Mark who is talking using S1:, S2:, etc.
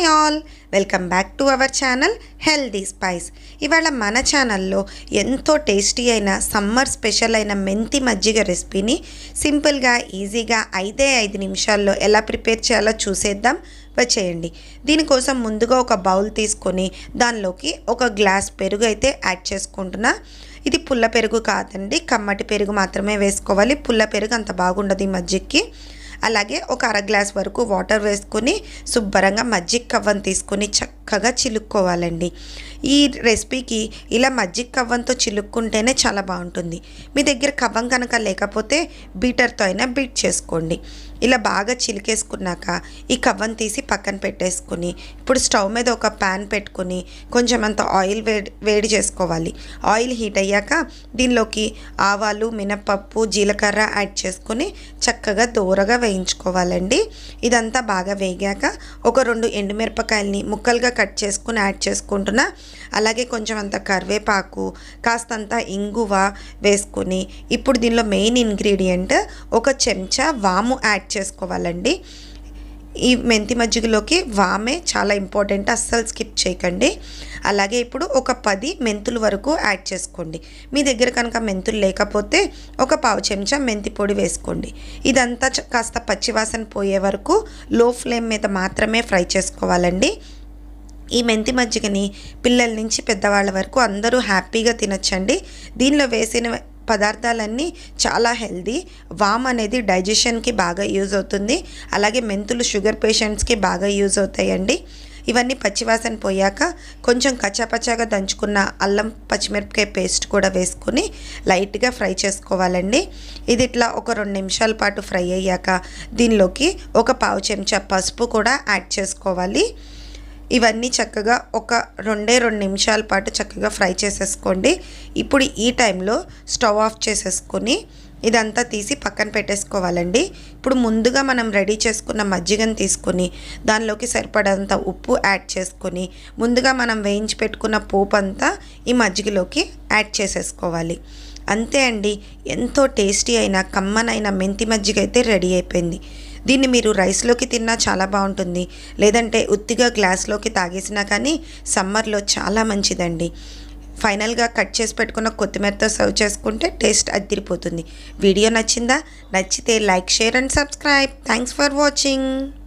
S1: Hi all welcome back to our channel healthy spice ఇవాళ మన ఛానల్లో ఎంతో టేస్టీ అయిన సమ్మర్ స్పెషల్ అయిన మెంతి మజ్జిగ రెసిపీని సింపుల్గా ఈజీగా ఐదే ఐదు నిమిషాల్లో ఎలా ప్రిపేర్ చేయాలో చూసేద్దాం. వచ్చేయండి. దీనికోసం ముందుగా ఒక బౌల్ తీసుకొని దానిలోకి ఒక గ్లాస్ పెరుగు అయితే యాడ్ చేసుకుంటున్నా. ఇది పుల్ల పెరుగు కాదండి. కమ్మటి పెరుగు మాత్రమే వేసుకోవాలి. పుల్ల పెరుగు అంత బాగుండదు ఈ మజ్జిగకి. అలాగే ఒక అర గ్లాస్ వరకు వాటర్ వేసుకొని శుభ్రంగా మజ్జిగ కవ్వను తీసుకొని చక్కగా చిలుక్కోవాలండి. ఈ రెసిపీకి ఇలా మజ్జిగ కవ్వంతో చిలుక్కుంటేనే చాలా బాగుంటుంది. మీ దగ్గర కవ్వం కనుక లేకపోతే బీటర్తో అయినా బీట్ చేసుకోండి. ఇలా బాగా చిలికేసుకున్నాక ఈ కవ్వం తీసి పక్కన పెట్టేసుకుని ఇప్పుడు స్టవ్ మీద ఒక ప్యాన్ పెట్టుకుని కొంచెం అంత ఆయిల్ వేడి వేడి చేసుకోవాలి. ఆయిల్ హీట్ అయ్యాక దీనిలోకి ఆవాలు మినపప్పు జీలకర్ర యాడ్ చేసుకుని చక్కగా దూరగా వేయించుకోవాలండి. ఇదంతా బాగా వేగాక ఒక రెండు ఎండుమిరపకాయలని ముక్కలుగా కట్ చేసుకుని యాడ్ చేసుకుంటున్నా. అలాగే కొంచెం అంత కరివేపాకు కాస్తంత ఇంగువ వేసుకుని ఇప్పుడు దీనిలో మెయిన్ ఇంగ్రీడియంట్ ఒక చెంచా వాము యాడ్ చేసుకోవాలండి. ఈ మెంతి మజ్జిగలోకి వామే చాలా ఇంపార్టెంట్ అస్సలు స్కిప్ చేయకండి. అలాగే ఇప్పుడు ఒక పది మెంతుల వరకు యాడ్ చేసుకోండి. మీ దగ్గర కనుక మెంతులు లేకపోతే ఒక పావు చెంచా మెంతి పొడి వేసుకోండి. ఇదంతా కాస్త పచ్చివాసన పోయే వరకు లో ఫ్లేమ్ మీద మాత్రమే ఫ్రై చేసుకోవాలండి. ఈ మెంతి మజ్జిగని పిల్లల నుంచి పెద్దవాళ్ళ వరకు అందరూ హ్యాపీగా తినొచ్చండి. దీనిలో వేసిన పదార్థాలన్నీ చాలా హెల్దీ. వామ్ అనేది డైజెషన్కి బాగా యూజ్ అవుతుంది. అలాగే మెంతులు షుగర్ పేషెంట్స్కి బాగా యూజ్ అవుతాయండి. ఇవన్నీ పచ్చివాసన పోయాక కొంచెం కచ్చాపచ్చాగా దంచుకున్న అల్లం పచ్చిమిరపకాయ పేస్ట్ కూడా వేసుకొని లైట్గా ఫ్రై చేసుకోవాలండి. ఇది ఇట్లా ఒక రెండు నిమిషాల పాటు ఫ్రై అయ్యాక దీనిలోకి ఒక పావు చెంచా పసుపు కూడా యాడ్ చేసుకోవాలి. ఇవన్నీ చక్కగా ఒక రెండే రెండు నిమిషాల పాటు చక్కగా ఫ్రై చేసేసుకోండి. ఇప్పుడు ఈ టైంలో స్టవ్ ఆఫ్ చేసేసుకొని ఇదంతా తీసి పక్కన పెట్టేసుకోవాలండి. ఇప్పుడు ముందుగా మనం రెడీ చేసుకున్న మజ్జిగను తీసుకొని దానిలోకి సరిపడంత ఉప్పు యాడ్ చేసుకొని ముందుగా మనం వేయించి పెట్టుకున్న పోపు అంతా ఈ మజ్జిగలోకి యాడ్ చేసేసుకోవాలి. అంతే అండి ఎంతో టేస్టీ అయిన కమ్మనైన మెంతి మజ్జిగ అయితే రెడీ అయిపోయింది. దీన్ని మీరు రైస్లోకి తిన్నా చాలా బాగుంటుంది. లేదంటే ఉత్తిగా గ్లాస్లోకి తాగేసినా కానీ సమ్మర్లో చాలా మంచిదండి. ఫైనల్గా కట్ చేసి పెట్టుకున్న కొత్తిమీరతో సర్వ్ చేసుకుంటే టేస్ట్ అదిరిపోతుంది. వీడియో నచ్చిందా? నచ్చితే like share and subscribe. Thanks for watching.